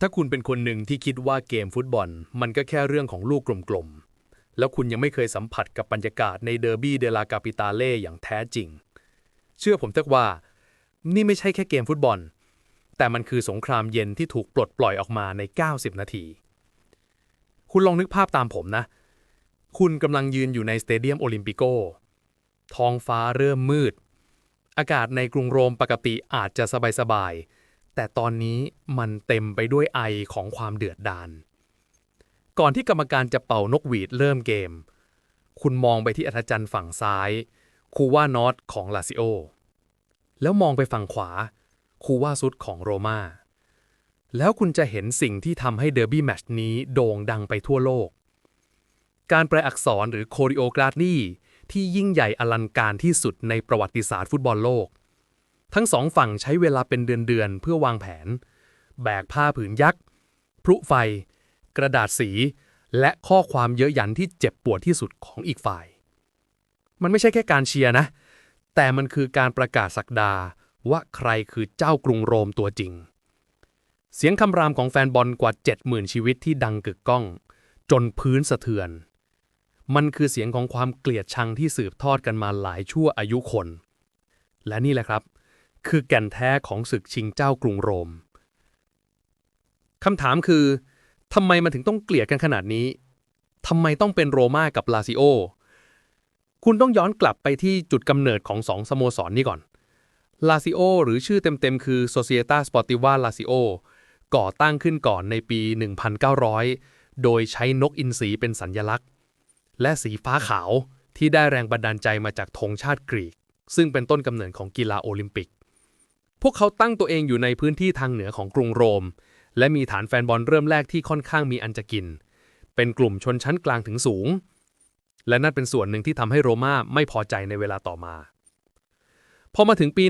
ถ้าคุณเป็นคนหนึ่งที่คิดว่าเกมฟุตบอล มันก็แค่เรื่องของลูกกลมๆ แล้วคุณยังไม่เคยสัมผัสกับบรรยากาศในเดอร์บี้เดลากาปิตาเล่อย่างแท้จริง เชื่อผมเถอะว่า นี่ไม่ใช่แค่เกมฟุตบอล แต่มันคือสงครามเย็นที่ถูกปลดปล่อยออกมาใน 90 นาที คุณลองนึกภาพตามผมนะ คุณกำลังยืนอยู่ในสเตเดียมโอลิมปิโก ท้องฟ้าเริ่มมืด อากาศในกรุงโรมปกติอาจจะสบายๆ แต่ตอนนี้มันเต็มไปด้วยไอของความเดือดดาล ก่อนที่กรรมการจะเป่านกหวีดเริ่มเกม คุณมองไปที่อัธจันทร์ฝั่งซ้าย คูว่านอตของลาซิโอ แล้วมองไปฝั่งขวา คูว่าซุดของโรมาแล้วคุณจะเห็นสิ่งที่ทำให้เดอร์บี้แมตช์นี้โด่งดังไปทั่วโลก การแปลอักษรหรือโคริโอกราฟีที่ยิ่งใหญ่อลังการที่สุดในประวัติศาสตร์ฟุตบอลโลก ทั้งสองฝั่งใช้เวลาเป็นเดือนๆเพื่อวางแผน แบกผ้าผืนยักษ์พลุไฟ กระดาษสี และข้อความเยอะหยันที่เจ็บปวดที่สุดของอีกฝ่าย มันไม่ใช่แค่การเชียร์นะ แต่มันคือการประกาศสักดาว่าใครคือเจ้ากรุงโรมตัวจริง เสียงคำรามของแฟนบอลกว่า 70,000 ชีวิตที่ดังกึกก้อง จนพื้นสะเทือน มันคือเสียงของความเกลียดชังที่สืบทอดกันมาหลายชั่วอายุคน และนี่แหละครับ คือแก่นแท้ของศึกชิงเจ้ากรุงโรมคำถามคือทำไมมันถึงต้องเกลียดกันขนาดนี้ทำไมต้องเป็นโรม่ากับลาซิโอ คุณต้องย้อนกลับไปที่จุดกำเนิดของสองสโมสรนนี้ก่อนลาซิโอหรือชื่อเต็มๆ คือ Società Sportiva Lazio ก่อตั้งขึ้นก่อนในปี 1900 โดยใช้นกอินทรีเป็นสัญญลักษณ์ และสีฟ้าขาวที่ได้แรงบันดาลใจมาจากธงชาติกรีก ซึ่งเป็นต้นกำเนิดของกีฬาโอลิมปิก พวกเขาตั้งตัวเองอยู่ในพื้นที่ทางเหนือของกรุงโรม และมีฐานแฟนบอลเริ่มแรกที่ค่อนข้างมีอันจะกิน เป็นกลุ่มชนชั้นกลางถึงสูง และนั่นเป็นส่วนหนึ่งที่ทำให้โรม่าไม่พอใจในเวลาต่อมา พอมาถึงปี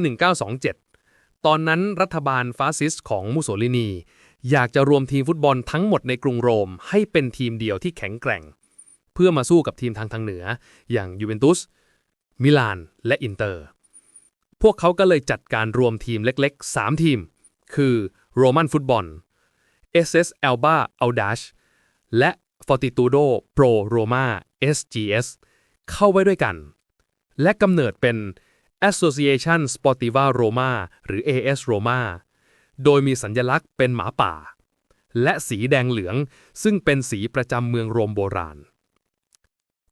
1927 ตอนนั้นรัฐบาลฟาสซิสต์ของมุสโสลินี อยากจะรวมทีมฟุตบอลทั้งหมดในกรุงโรม ให้เป็นทีมเดียวที่แข็งแกร่ง เพื่อมาสู้กับทีมทางทางเหนือ อย่างยูเวนตุสมิลานและอินเตอร์ พวกเขาก็เลยจัดการรวมทีมเล็กๆ 3 ทีม คือโรมันฟุตบอล SS Alba Audace และ Fortitudo Pro Roma SGS เข้าไว้ด้วยกัน และกำเนิดเป็น Association Sportiva Roma หรือ AS Roma โดยมีสัญลักษณ์เป็นหมาป่า และสีแดงเหลือง ซึ่งเป็นสีประจำเมืองโรมโบราณ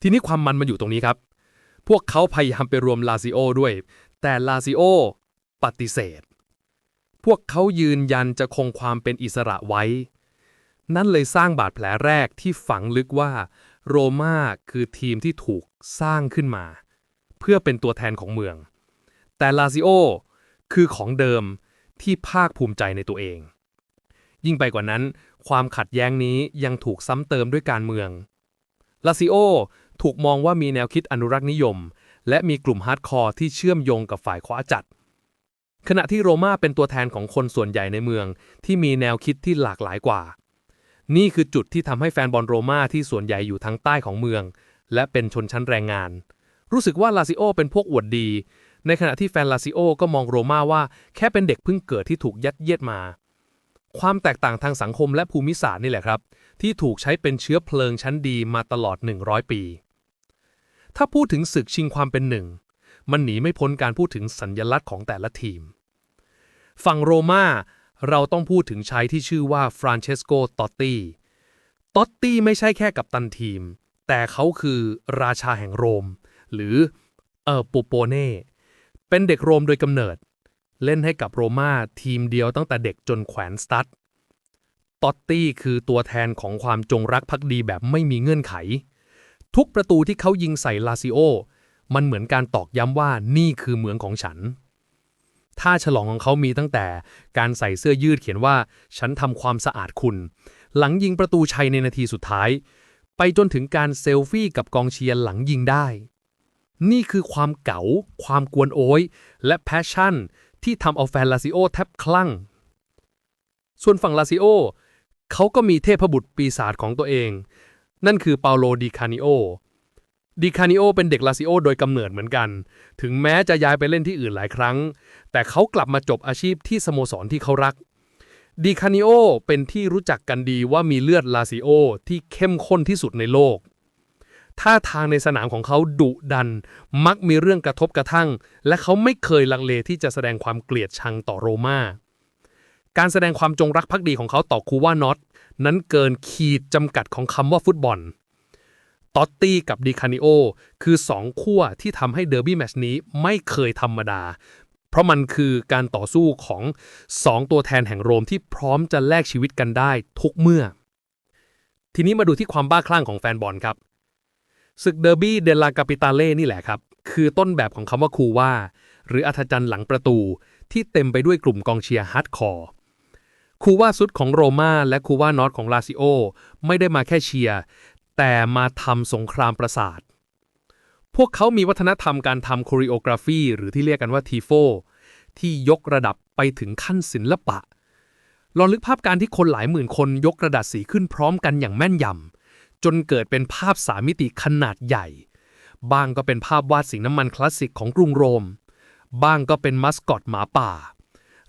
ทีนี้ความมันมาอยู่ตรงนี้ครับ พวกเขาพยายามไปรวมลาซิโอด้วย แต่ลาซิโอปฏิเสธ พวกเขายืนยันจะคงความเป็นอิสระไว้ นั่นเลยสร้างบาดแผลแรกที่ฝังลึกว่า โรม่าคือทีมที่ถูกสร้างขึ้นมา เพื่อเป็นตัวแทนของเมือง แต่ลาซิโอคือของเดิมที่ภาคภูมิใจในตัวเอง ยิ่งไปกว่านั้น ความขัดแย้งนี้ยังถูกซ้ำเติมด้วยการเมือง ลาซิโอถูกมองว่ามีแนวคิดอนุรักษ์นิยม และมีกลุ่มฮาร์ดคอร์ที่เชื่อมโยงกับฝ่ายขวาจัด ขณะที่โรม่าเป็นตัวแทนของคนส่วนใหญ่ในเมือง ที่มีแนวคิดที่หลากหลายกว่า นี่คือจุดที่ทำให้แฟนบอลโรม่าที่ส่วนใหญ่อยู่ทางใต้ของเมือง และเป็นชนชั้นแรงงาน รู้สึกว่าลาซิโอเป็นพวกอวดดี ในขณะที่แฟนลาซิโอก็มองโรม่าว่าแค่เป็นเด็กเพิ่งเกิดที่ถูกยัดเยียดมา ความแตกต่างทางสังคมและภูมิศาสตร์นี่แหละครับ ที่ถูกใช้เป็นเชื้อเพลิงชั้นดีมาตลอด 100 ปี ถ้าพูดถึงศึกชิงความเป็นหนึ่ง มันหนีไม่พ้นการพูดถึงสัญญลักษณ์ของแต่ละทีม ฝั่งโรม่าเราต้องพูดถึงชายที่ชื่อว่าฟรานเชสโก ตอตตี้ ตอตตี้ไม่ใช่แค่กัปตันทีม แต่เขาคือราชาแห่งโรม หรือเออปูโปเน่ เป็นเด็กโรมโดยกำเนิด เล่นให้กับโรม่าทีมเดียวตั้งแต่เด็กจนแขวนสตัดตอตตี้คือตัวแทนของความจงรักภักดีแบบไม่มีเงื่อนไข ทุกประตูที่เขายิงใส่ลาซิโอ มันเหมือนการตอกย้ำว่านี่คือเมืองของฉัน ท่าฉลองของเขามีตั้งแต่การใส่เสื้อยืดเขียนว่า ฉันทำความสะอาดคุณ หลังยิงประตูชัยในนาทีสุดท้าย ไปจนถึงการเซลฟี่กับกองเชียร์หลังยิงได้ นี่คือความเก๋า ความกวนโอยและแพชชั่น ที่ทำเอาแฟนลาซิโอแทบคลั่ง ส่วนฝั่งลาซิโอเขาก็มีเทพบุตรปีศาจของตัวเอง นั่นคือเปาโลดิคานิโอดิคานิโอเป็นเด็กลาซิโอโดยกำเนิดเหมือนกัน ถึงแม้จะย้ายไปเล่นที่อื่นหลายครั้ง แต่เขากลับมาจบอาชีพที่สโมสรที่เขารักดิคานิโอเป็นที่รู้จักกันดีว่ามีเลือดลาซิโอที่เข้มข้นที่สุดในโลก ท่าทางในสนามของเขาดุดัน มักมีเรื่องกระทบกระทั่ง และเขาไม่เคยลังเลที่จะแสดงความเกลียดชังต่อโรมา การแสดงความจงรักภักดีของเขาต่อคูว่านอตนั้นเกินขีดจำกัดของคำว่าฟุตบอลตอตตี้กับดิคานิโอคือสองขั้วที่ทำให้เดอร์บี้แมตช์นี้ไม่เคยธรรมดา เพราะมันคือการต่อสู้ของสองตัวแทนแห่งโรมที่พร้อมจะแลกชีวิตกันได้ทุกเมื่อ ทีนี้มาดูที่ความบ้าคลั่งของแฟนบอลครับศึกเดอร์บี้เดลากาปิตาเล่นี่แหละครับ คือต้นแบบของคำว่าคูว่า หรืออัธจันทร์หลังประตูที่เต็มไปด้วยกลุ่มกองเชียร์ฮาร์ดคอร์ คูว่าซุดของโรม่าและคูว่านอตของลาซิโอ ไม่ได้มาแค่เชียร์แต่มาทำสงครามประสาท พวกเขามีวัฒนธรรมการทำโคริโอกราฟีหรือที่เรียกกันว่าทีโฟที่ยกระดับไปถึงขั้นศิลปะ ลองนึกภาพการที่คนหลายหมื่นคนยกกระดาษสีขึ้นพร้อมกันอย่างแม่นยำจนเกิดเป็นภาพสามมิติขนาดใหญ่ บ้างก็เป็นภาพวาดสีน้ำมันคลาสสิกของกรุงโรม บ้างก็เป็นมัสคอตหมาป่า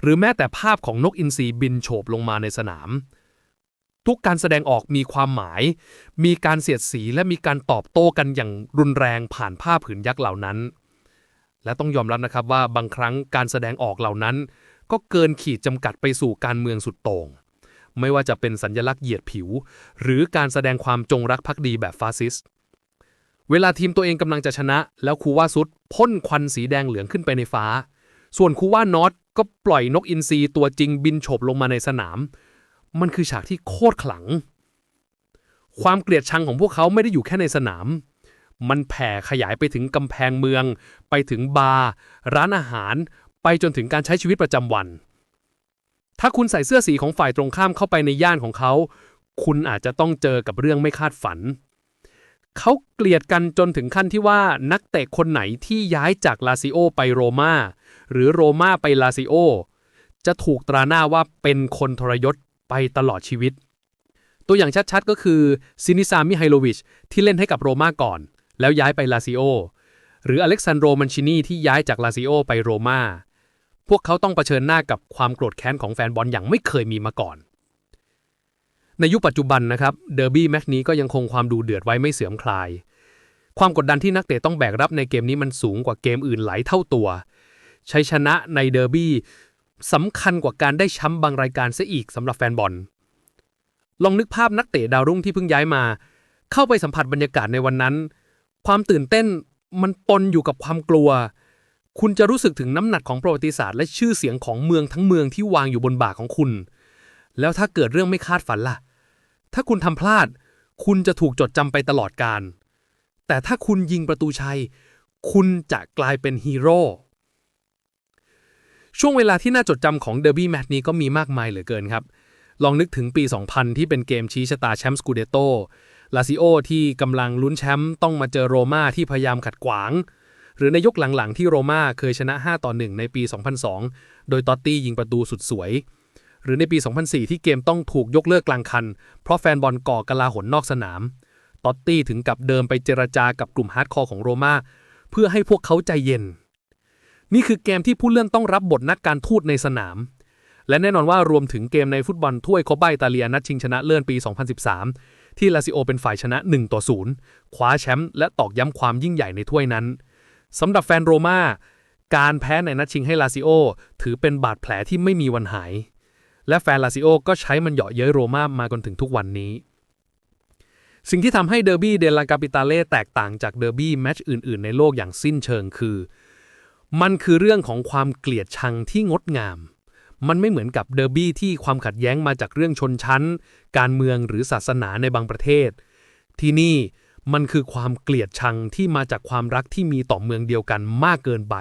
หรือแม้แต่ภาพของนกอินทรีบินโฉบลงมาในสนาม ทุกการแสดงออกมีความหมาย มีการเสียดสีและมีการตอบโต้กันอย่างรุนแรงผ่านผ้าผืนยักษ์เหล่านั้น และต้องยอมรับนะครับว่าบางครั้งการแสดงออกเหล่านั้น ก็เกินขีดจำกัดไปสู่การเมืองสุดโต่งไม่ว่าจะเป็นสัญญลักษณ์เหยียดผิว หรือการแสดงความจงรักภักดีแบบฟาสซิสต์ เวลาทีมตัวเองกำลังจะชนะ แล้วคูว่าซุดพ่นควันสีแดงเหลืองขึ้นไปในฟ้า ส่วนคูว่านอต ก็ปล่อยนกอินทรีตัวจริงบินโฉบลงมาในสนาม มันคือฉากที่โคตรขลัง ความเกลียดชังของพวกเขาไม่ได้อยู่แค่ในสนาม มันแผ่ขยายไปถึงกำแพงเมือง ไปถึงบาร์ร้านอาหาร ไปจนถึงการใช้ชีวิตประจำวัน ถ้าคุณใส่เสื้อสีของฝ่ายตรงข้ามเข้าไปในย่านของเขา คุณอาจจะต้องเจอกับเรื่องไม่คาดฝัน เขาเกลียดกันจนถึงขั้นที่ว่านักเตะคนไหนที่ย้ายจากลาซิโอไปโรมาหรือโรมาไปลาซิโอ จะถูกตราหน้าว่าเป็นคนทรยศไปตลอดชีวิต ตัวอย่างชัดๆก็คือซินิซามิไฮโลวิชที่เล่นให้กับโรมาก่อน แล้วย้ายไปลาซิโอ หรืออเล็กซานโดมันชินีที่ย้ายจากลาซิโอไปโรมาพวกเขาต้องเผชิญหน้ากับความโกรธแค้นของแฟนบอลอย่างไม่เคยมีมาก่อน ในยุคปัจจุบันนะครับเดอร์บี้แมตช์นี้ก็ยังคงความดูเดือดไว้ไม่เสื่อมคลาย ความกดดันที่นักเตะต้องแบกรับในเกมนี้มันสูงกว่าเกมอื่นหลายเท่าตัว ชัยชนะในเดอร์บี้สำคัญกว่าการได้แชมป์บางรายการซะอีกสำหรับแฟนบอล ลองนึกภาพนักเตะดาวรุ่งที่เพิ่งย้ายมา เข้าไปสัมผัสบรรยากาศในวันนั้น ความตื่นเต้นมันปนอยู่กับความกลัว คุณจะรู้สึกถึงน้ำหนักของประวัติศาสตร์และชื่อเสียงของเมืองทั้งเมืองที่วางอยู่บนบ่าของคุณ แล้วถ้าเกิดเรื่องไม่คาดฝันล่ะ ถ้าคุณทำพลาด คุณจะถูกจดจำไปตลอดการ แต่ถ้าคุณยิงประตูชัย คุณจะกลายเป็นฮีโร่ช่วงเวลาที่น่าจดจำของเดอร์บี้แมตช์นี้ก็มีมากมายเหลือเกินครับ ลองนึกถึงปี 2000 ที่เป็นเกมชี้ชะตาแชมป์สกูเดโตลาซิโอที่กำลังลุ้นแชมป์ต้องมาเจอโรม่าที่พยายามขัดขวาง หรือในยุคหลังๆที่โรม่าเคยชนะ 5 ต่อ 1 ในปี 2002 โดยตอตตี้ยิงประตูสุดสวย หรือในปี 2004 ที่เกมต้องถูกยกเลิกกลางคัน เพราะแฟนบอลก่อกลาหนนอกสนาม ตอตตี้ถึงกับเดินไปเจรจากับกลุ่มฮาร์ดคอร์ของโรม่าเพื่อให้พวกเขาใจเย็น นี่คือเกมที่ผู้เล่นต้องรับบทนักการทูตในสนาม และแน่นอนว่ารวมถึงเกมในฟุตบอลถ้วยโคปาอิตาเลียนัดชิงชนะเลิศปี 2013 ที่ลาซิโอเป็นฝ่ายชนะ 1 ต่อ 0 คว้าแชมป์และตอกย้ำความยิ่งใหญ่ในถ้วยนั้นสำหรับแฟนโรม่าการแพ้ในนัดชิงให้ลาซิโอ ถือเป็นบาดแผลที่ไม่มีวันหาย และแฟนลาซิโอก็ใช้มันเหยาะเย้ยโรม่ามาจนถึงทุกวันนี้ สิ่งที่ทำให้เดอร์บี้เดลากาปิตาเล่แตกต่างจากเดอร์บี้แมตช์อื่น ๆ ในโลกอย่างสิ้นเชิงคือ มันคือเรื่องของความเกลียดชังที่งดงาม มันไม่เหมือนกับเดอร์บี้ที่ความขัดแย้งมาจากเรื่องชนชั้น การเมืองหรือศาสนาในบางประเทศ ที่นี่มันคือความเกลียดชังที่มาจากความรักที่มีต่อเมืองเดียวกันมากเกินไป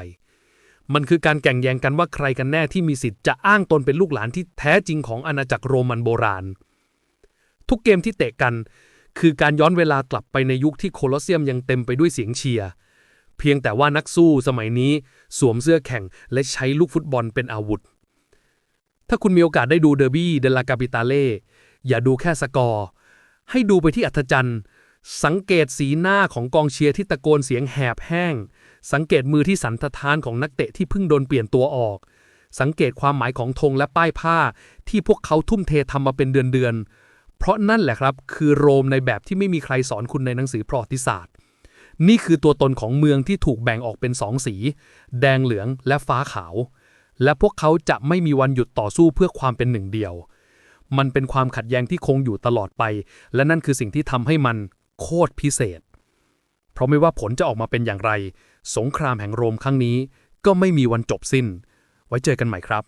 มันคือการแข่งแย่งกันว่าใครกันแน่ที่มีสิทธิ์จะอ้างตนเป็นลูกหลานที่แท้จริงของอาณาจักรโรมันโบราณ ทุกเกมที่เตะกัน คือการย้อนเวลากลับไปในยุคที่โคลอสเซียมยังเต็มไปด้วยเสียงเชียร์เพียงแต่ว่านักสู้สมัยนี้สวมเสื้อแข่งและใช้ลูกฟุตบอลเป็นอาวุธ ถ้าคุณมีโอกาสได้ดูเดอร์บี้เดลากาปิตาเล่อย่าดูแค่สกอร์ ให้ดูไปที่อัธจันทร์ สังเกตสีหน้าของกองเชียร์ที่ตะโกนเสียงแหบแห้ง สังเกตมือที่สันททานของนักเตะที่เพิ่งโดนเปลี่ยนตัวออก สังเกตความหมายของธงและป้ายผ้า ที่พวกเขาทุ่มเททำมาเป็นเดือนๆ เพราะนั่นแหละครับ คือโรมในแบบที่ไม่มีใครสอนคุณในหนังสือประวัติศาสตร์ นี่คือตัวตนของเมืองที่ถูกแบ่งออกเป็นสองสี แดงเหลืองและฟ้าขาว และพวกเขาจะไม่มีวันหยุดต่อสู้เพื่อความเป็นหนึ่งเดียวมันเป็นความขัดแย้งที่คงอยู่ตลอดไป และนั่นคือสิ่งที่ทำให้มัน โคตรพิเศษ เพราะไม่ว่าผลจะออกมาเป็นอย่างไร สงครามแห่งโรมครั้งนี้ ก็ไม่มีวันจบสิ้น ไว้เจอกันใหม่ครับ